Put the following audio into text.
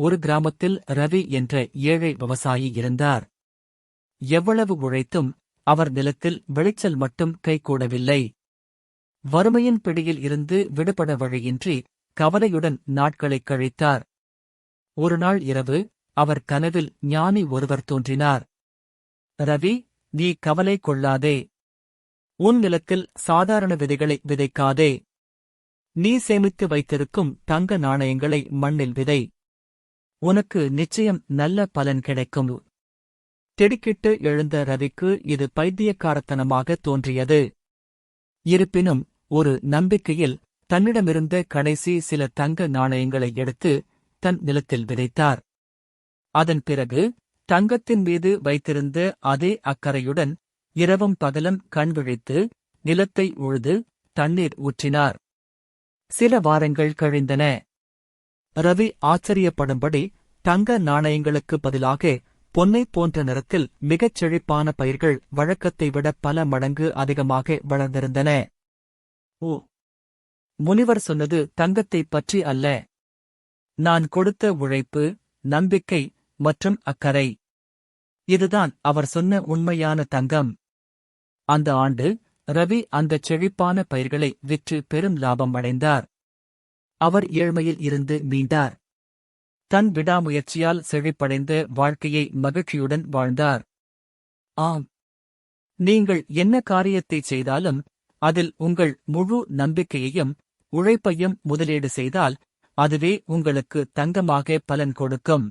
ஒரு கிராமத்தில் ரவி என்ற ஏழை விவசாயி இருந்தார். எவ்வளவு உழைத்தும் அவர் நிலத்தில் விளைச்சல் மட்டும் கைகூடவில்லை. வறுமையின் பிடியில் இருந்து விடுபட வழியின்றி கவலையுடன் நாட்களைக் கழித்தார். ஒருநாள் இரவு அவர் கனவில் ஞானி ஒருவர் தோன்றினார். ரவி நீ கவலை கொள்ளாதே. உன் நிலத்தில் சாதாரண விதைகளை விதைக்காதே. நீ சேமித்து வைத்திருக்கும் தங்க நாணயங்களை மண்ணில் விதை. உனக்கு நிச்சயம் நல்ல பலன் கிடைக்கும். திடுக்கிட்டு எழுந்த ரவிக்கு இது பைத்தியக்காரத்தனமாக தோன்றியது. இருப்பினும் ஒரு நம்பிக்கையில் தன்னிடமிருந்த கடைசி சில தங்க நாணயங்களை எடுத்து தன் நிலத்தில் விதைத்தார். அதன் பிறகு தங்கத்தின் மீது வைத்திருந்த அதே அக்கறையுடன் இரவும் பகலும் கண் விழித்து நிலத்தை உழுது தண்ணீர் ஊற்றினார். சில வாரங்கள் கழிந்தன. ரவி ஆச்சரியப்படும்படி தங்க நாணயங்களுக்கு பதிலாக பொன்னை போன்ற நிறத்தில் மிகச் செழிப்பான பயிர்கள் வழக்கத்தை விட பல மடங்கு அதிகமாக வளர்ந்திருந்தன. ஓ. முனிவர் சொன்னது தங்கத்தைப் பற்றி அல்ல. நான் கொடுத்த உழைப்பு நம்பிக்கை மற்றும் அக்கறை. இதுதான் அவர் சொன்ன உண்மையான தங்கம். அந்த ஆண்டு ரவி அந்தச் செழிப்பான பயிர்களை விற்று பெரும் லாபம் அடைந்தார். அவர் ஏழ்மையில் இருந்து மீண்டார். தன் விடாமுயற்சியால் செழிப்படைந்த வாழ்க்கையை மகிழ்ச்சியுடன் வாழ்ந்தார். ஆம். நீங்கள் என்ன காரியத்தைச் செய்தாலும் அதில் உங்கள் முழு நம்பிக்கையையும் உழைப்பையும் முதலீடு செய்தால் அதுவே உங்களுக்கு தங்கமாக பலன் கொடுக்கும்.